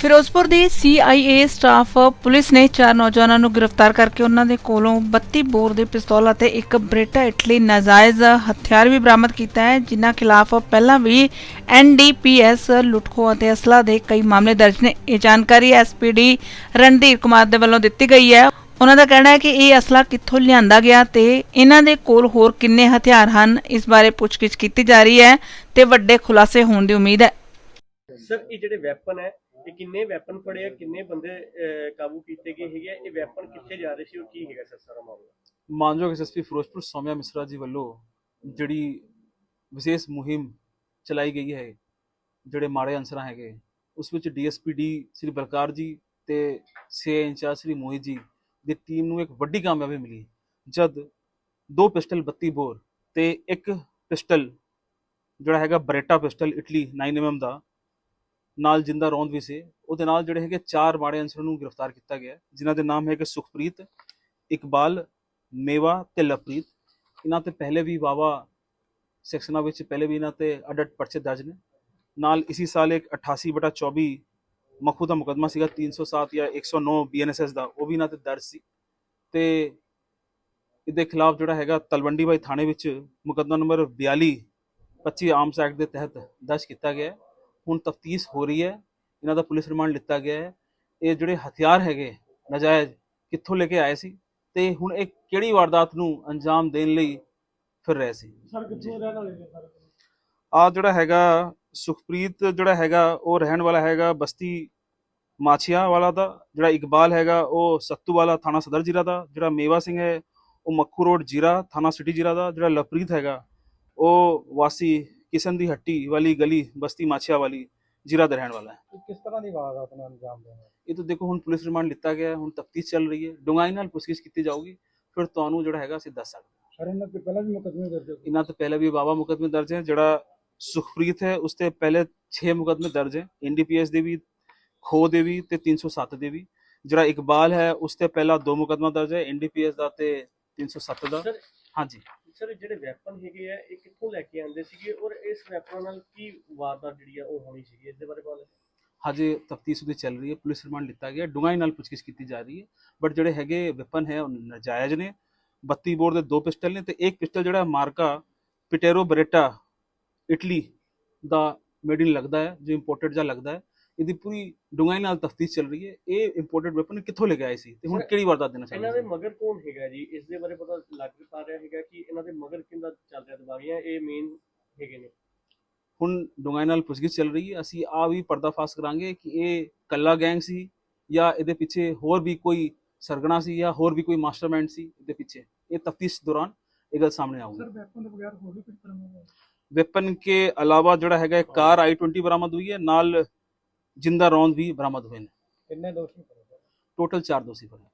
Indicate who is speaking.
Speaker 1: ਫਿਰੋਜ਼ਪੁਰ ਦੀ CIA staff police ਨੇ ਚਾਰ ਨੌਜਵਾਨਾਂ ਨੂੰ ਗ੍ਰਿਫਤਾਰ ਕਰਕੇ ਉਹਨਾਂ ਦੇ ਕੋਲੋਂ 32 ਬੋਰ ਦੇ ਪਿਸਤੌਲ ਅਤੇ ਇੱਕ ਬ੍ਰੇਟਾ ਇਟਲੀ ਨਾਜਾਇਜ਼ ਹਥਿਆਰ ਵੀ ਬਰਾਮਦ ਕੀਤਾ ਹੈ, ਜਿਨ੍ਹਾਂ ਖਿਲਾਫ ਪਹਿਲਾਂ ਵੀ NDPS ਲੁੱਟਖੋ ਅਤੇ ਅਸਲਾ ਦੇ ਕਈ ਮਾਮਲੇ ਦਰਜ ਨੇ। ਇਹ ਜਾਣਕਾਰੀ SPD ਰਣਧੀਰ ਕੁਮਾਰ ਦੇ ਵੱਲੋਂ ਦਿੱਤੀ ਗਈ ਹੈ। ਉਹਨਾਂ ਦਾ ਕਹਿਣਾ ਹੈ ਕਿ ਇਹ ਅਸਲਾ ਕਿੱਥੋਂ ਲਿਆਂਦਾ ਗਿਆ ਤੇ ਇਹਨਾਂ ਦੇ ਕੋਲ ਹੋਰ ਕਿੰਨੇ ਹਥਿਆਰ ਹਨ, ਇਸ ਬਾਰੇ ਪੁੱਛਗਿੱਛ ਕੀਤੀ ਜਾ ਰਹੀ ਹੈ ਤੇ ਵੱਡੇ ਖੁਲਾਸੇ ਹੋਣ ਦੀ ਉਮੀਦ ਹੈ।
Speaker 2: ਸਰ ਇਹ ਜਿਹੜੇ ਵੈਪਨ ਹੈ ਇਹ ਕਿੰਨੇ ਵੈਪਨ ਫੜੇ ਆ ਕਿੰਨੇ ਬੰਦੇ ਅਹ, ਕਾਬੂ ਕੀਤੇ ਗਏ ਹੈਗੇ ਆ ਇਹ ਵੈਪਨ ਕਿੱਥੇ ਜਾ ਰਹੇ ਸੀ ਔਰ ਕੀ ਹੈਗਾ ਸਰ ਸਾਰਾ ਮਾਮਲਾ?
Speaker 3: ਮਾਨਯੋਗ ਐਸਐਸਪੀ ਫਿਰੋਜ਼ਪੁਰ ਸੌਮਿਆ ਮਿਸਰਾ ਜੀ ਵੱਲੋਂ ਜਿਹੜੀ ਵਿਸ਼ੇਸ਼ ਮੁਹਿੰਮ ਚਲਾਈ ਗਈ ਹੈ ਜਿਹੜੇ ਮਾੜੇ ਅਨਸਰਾਂ ਹੈਗੇ ਉਸ ਵਿੱਚ ਡੀਐਸਪੀਡੀ ਸ੍ਰੀ ਬਲਕਾਰ ਜੀ ਤੇ ਸੀਏ ਇੰਚਾਰਜ ਸ੍ਰੀ ਮੋਹਿਤ ਜੀ ਦੀ ਟੀਮ ਨੂੰ ਇੱਕ ਵੱਡੀ ਕਾਮਯਾਬੀ ਮਿਲੀ। ਜਦ ਦੋ ਪਿਸਟਲ 32 ਬੋਰ ਤੇ ਇੱਕ ਪਿਸਟਲ ਜਿਹੜਾ ਹੈਗਾ ਬਰੇਟਾ ਪਿਸਟਲ ਇਟਲੀ 9mm ਦਾ ਨਾਲ ਜਿੰਦਾ ਰੌਂਦ ਵੀ ਸੀ। ਉਹਦੇ ਨਾਲ ਜਿਹੜੇ ਹੈਗੇ ਚਾਰ ਮਾੜੇ ਅਨਸਰਾਂ ਨੂੰ ਗ੍ਰਿਫਤਾਰ ਕੀਤਾ ਗਿਆ। ਜਿਨ੍ਹਾਂ ਦੇ ਨਾਮ ਹੈਗੇ ਸੁਖਪ੍ਰੀਤ, ਇਕਬਾਲ, ਮੇਵਾ ਤੇ ਲਵਪ੍ਰੀਤ। ਇਹਨਾਂ ਤੇ ਪਹਿਲੇ ਵੀ ਵਾਵਾ ਸੈਕਸ਼ਨਾਂ ਵਿੱਚ ਪਹਿਲੇ ਵੀ ਇਹਨਾਂ ਤੇ ਅਡਟ ਪਰਚੇ ਦਰਜ ਨੇ। ਨਾਲ ਇਸੀ ਸਾਲ ਇੱਕ 88 ਬਟਾ 24 ਮਖੂ ਦਾ ਮੁਕਦਮਾ ਸੀਗਾ 307 ਜਾਂ 109 ਬੀਐਨਐਸਐਸ ਦਾ, ਉਹ ਵੀ ਇਹਨਾਂ ਤੇ ਦਰਜ ਸੀ। ਤੇ ਇਹਦੇ ਖਿਲਾਫ ਜਿਹੜਾ ਹੈਗਾ ਤਲਵੰਡੀ ਬਾਈ ਥਾਣੇ ਵਿੱਚ ਮੁਕਦਮਾ ਨੰਬਰ 42 25 ਆਰਮਸ ਐਕਟ ਦੇ ਤਹਿਤ ਦਰਜ ਕੀਤਾ ਗਿਆ। ਹੁਣ ਤਫਤੀਸ਼ ਹੋ ਰਹੀ ਹੈ ਇਹਨਾਂ ਦਾ ਪੁਲਿਸ ਰਿਮਾਂਡ ਲਿੱਤਾ ਗਿਆ ਹੈ। ਇਹ ਜਿਹੜੇ ਹਥਿਆਰ ਹੈਗੇ ਨਜਾਇਜ਼ ਕਿੱਥੋਂ ਲੈ ਕੇ ਆਏ ਸੀ ਤੇ ਹੁਣ ਇਹ ਕਿਹੜੀ ਵਾਰਦਾਤ ਨੂੰ ਅੰਜਾਮ ਦੇਣ ਲਈ ਫਿਰ ਰਹੇ ਸੀ?
Speaker 2: ਸਰ ਕਿੱਥੋਂ ਰਹਿਣ ਵਾਲੇ ਨੇ ਸਰ?
Speaker 3: ਆ ਜਿਹੜਾ ਹੈਗਾ ਸੁਖਪ੍ਰੀਤ ਜਿਹੜਾ ਹੈਗਾ ਉਹ ਰਹਿਣ ਵਾਲਾ ਹੈਗਾ ਬਸਤੀ ਮਾਛੀਆ ਵਾਲਾ ਦਾ ਜਿਹੜਾ ਇਕਬਾਲ ਹੈਗਾ ਉਹ ਸੱਤੂ ਵਾਲਾ ਥਾਣਾ ਸਦਰ ਜੀਰਾ ਦਾ ਜਿਹੜਾ ਮੇਵਾ ਸਿੰਘ ਹੈ ਉਹ ਮੱਖੂ ਰੋਡ ਜੀਰਾ ਥਾਣਾ ਸਿਟੀ ਜੀਰਾ ਦਾ ਜਿਹੜਾ ਲਵਪ੍ਰੀਤ ਹੈਗਾ ਉਹ ਵਾਸੀ ਕਿਸ਼ਨ ਦੀ ਹੱਟੀ ਵਾਲੀ ਗਲੀ ਬਸਤੀ ਮਾਛੀਆ ਵਾਲੀ ਜੀਰਾ ਦਾ ਰਹਿਣ ਵਾਲਾ ਹੈ।
Speaker 2: ਕਿਸ ਤਰ੍ਹਾਂ ਦੀ ਵਾਰਦਾਤ ਨੂੰ ਅੰਜਾਮ ਦੇਣਾ
Speaker 3: ਇਹ ਤਾਂ ਦੇਖੋ ਹੁਣ ਪੁਲਿਸ ਰਿਮਾਂਡ ਲਿੱਤਾ ਗਿਆ ਹੈ, ਹੁਣ ਤਫਤੀਸ਼ ਚੱਲ ਰਹੀ ਹੈ। ਡੂੰਘਾਈ ਨਾਲ ਪੁੱਛਗਿੱਛ ਕੀਤੀ ਜਾਊਗੀ। ਫਿਰ ਤੁਹਾਨੂੰ ਜਿਹੜਾ ਹੈਗਾ ਅਸੀਂ ਦੱਸ ਸਕਦੇ ਹਾਂ।
Speaker 2: ਸਰ ਇਹਨਾਂ ਤੇ ਪਹਿਲਾਂ ਵੀ ਮੁਕਦਮੇ ਦਰਜ
Speaker 3: ਇਹਨਾਂ ਤੋਂ ਪਹਿਲੇ ਵੀ ਬਾਬਾ ਮੁਕਦਮੇ ਦਰਜ ਹੈ। ਜਿਹੜਾ ਸੁਖਪ੍ਰੀਤ ਹੈ ਉਸ ਤੇ ਪਹਿਲੇ 6 ਮੁਕਦਮੇ ਦਰਜ ਹੈ। ਐਨਡੀਪੀਐਸ ਦੇ ਵੀ ਖੋ ਦੇ ਵੀ ਤੇ 307 ਦੇ ਵੀ। ਜਿਹੜਾ ਇਕਬਾਲ ਹੈ ਉਸ ਤੇ ਪਹਿਲਾ ਦੋ ਮੁਕਦਮਾ ਦਰਜ ਹੈ। ਐਨਡੀਪੀਐਸ ਦਾ ਤੇ 307 ਦਾ।
Speaker 2: ਸਰ
Speaker 3: ਹਾਂਜੀ।
Speaker 2: ਸਰ ਜਿਹੜੇ ਵੈਪਨ ਹੈਗੇ ਆ, ਇਹ ਕਿੱਥੋਂ ਲੈ ਕੇ ਆਉਂਦੇ ਸੀਗੇ ਔਰ ਇਸ ਵੈਪਨ ਨਾਲ ਕੀ ਵਾਰਦਾਤ ਜਿਹੜੀ ਆ, ਉਹ ਹੋਣੀ ਸੀਗੀ? ਇਸ ਦੇ ਬਾਰੇ ਪਤਾ
Speaker 3: ਹਜੇ ਤਫਤੀਸ਼ ਉਹਦੀ ਚੱਲ ਰਹੀ ਹੈ। ਪੁਲਿਸ ਰਿਮਾਂਡ ਲਿੱਤਾ ਗਿਆ। ਡੂੰਘਾਈ ਨਾਲ ਪੁੱਛਗਿੱਛ ਕੀਤੀ ਜਾ ਰਹੀ ਹੈ। ਬਟ ਜਿਹੜੇ ਹੈਗੇ ਵੈਪਨ ਹੈ, ਉਹ ਨਜਾਇਜ਼ ਨੇ। 32 ਬੋਰ ਦੇ ਦੋ ਪਿਸਟਲ ਨੇ ਤੇ ਇੱਕ ਪਿਸਟਲ ਜਿਹੜਾ ਮਾਰਕਾ ਪਿਟੇਰੋ ਬਰੇਟਾ, ਇਟਲੀ ਦਾ ਮੇਡ ਇਨ ਲੱਗਦਾ ਹੈ, ਜੋ ਇੰਪੋਰਟਡ ਜਾਂ ਲੱਗਦਾ ਹੈ। ਇਹਦੀ ਪੂਰੀ ਡੂੰਘਾਈ ਨਾਲ ਤਫਤੀਸ਼ ਚੱਲ ਰਹੀ ਹੈ। ਇਹ ਇੰਪੋਰਟਡ ਵੈਪਨ ਕਿੱਥੋਂ ਲੈ ਕੇ ਆਏ ਸੀ ਤੇ ਹੁਣ ਕਿਹੜੀ ਵਾਰਦਾਤ ਦੇਣਾ ਚਾਹੁੰਦੇ
Speaker 2: ਇਹਨਾਂ ਦੇ ਮਗਰ ਕੌਣ ਹੈਗਾ ਜੀ? ਇਸ ਦੇ ਬਾਰੇ ਪਤਾ ਲੱਗ ਪਾ ਰਿਹਾ ਹੈਗਾ ਕਿ ਇਹਨਾਂ ਦੇ ਮਗਰ ਕਿੰਦਾ ਚੱਲ ਰਿਹਾ ਦਬਾਗੀਆਂ ਇਹ ਮੇਨ ਹੈਗੇ ਨੇ?
Speaker 3: ਹੁਣ ਡੂੰਘਾਈ ਨਾਲ ਪੁੱਛਗਿੱਛ ਚੱਲ ਰਹੀ ਹੈ। ਅਸੀਂ ਆ ਵੀ ਪਰਦਾਫਾਸ਼ ਕਰਾਂਗੇ ਕਿ ਇਹ ਕੱਲਾ ਗੈਂਗ ਸੀ ਜਾਂ ਇਹਦੇ ਪਿੱਛੇ ਹੋਰ ਵੀ ਕੋਈ ਸਰਗਣਾ ਸੀ ਜਾਂ ਹੋਰ ਵੀ ਕੋਈ ਮਾਸਟਰਮਾਈਂਡ ਸੀ ਇਹਦੇ ਪਿੱਛੇ। ਇਹ ਤਫਤੀਸ਼ ਦੌਰਾਨ ਇਹ ਗੱਲ ਸਾਹਮਣੇ ਆਊਗੀ।
Speaker 2: ਸਰ ਵੈਪਨ ਤੋਂ ਬਗੈਰ ਹੋਰ ਵੀ ਕੁਝ ਬਰਾਮਦ
Speaker 3: ਹੋਇਆ ਵੈਪਨ ਕੇ ਅਲਾਵਾ ਜਿਹੜਾ ਹੈਗਾ ਕਾਰ i20 ਬਰਾਮਦ ਹੋਈ ਹੈ। ਨਾਲ ਜਿੰਦਾ ਰੌਂਦ ਵੀ ਬਰਾਮਦ ਹੋਏ ਨੇ।
Speaker 2: ਕਿੰਨੇ ਦੋਸ਼ੀ ਫੜੇ
Speaker 3: ਟੋਟਲ 4 ਦੋਸ਼ੀ ਫੜੇ